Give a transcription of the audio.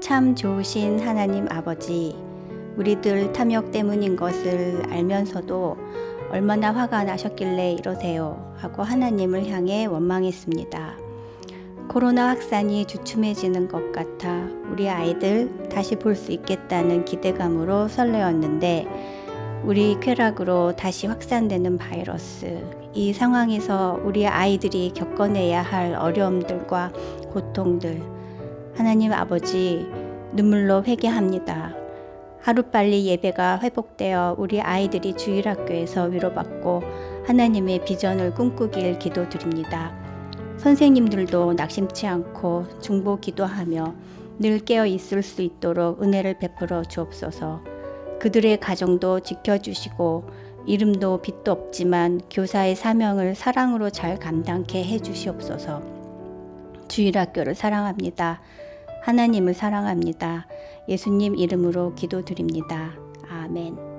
참 좋으신 하나님 아버지, 우리들 탐욕 때문인 것을 알면서도 얼마나 화가 나셨길래 이러세요 하고 하나님을 향해 원망했습니다. 코로나 확산이 주춤해지는 것 같아 우리 아이들 다시 볼 수 있겠다는 기대감으로 설레었는데 우리 쾌락으로 다시 확산되는 바이러스 이 상황에서 우리 아이들이 겪어내야 할 어려움들과 고통들 하나님 아버지 눈물로 회개합니다. 하루빨리 예배가 회복되어 우리 아이들이 주일학교에서 위로받고 하나님의 비전을 꿈꾸길 기도드립니다. 선생님들도 낙심치 않고 중보 기도하며 늘 깨어 있을 수 있도록 은혜를 베풀어 주옵소서. 그들의 가정도 지켜주시고 이름도 빛도 없지만 교사의 사명을 사랑으로 잘 감당케 해 주시옵소서. 주일학교를 사랑합니다. 하나님을 사랑합니다. 예수님 이름으로 기도드립니다. 아멘.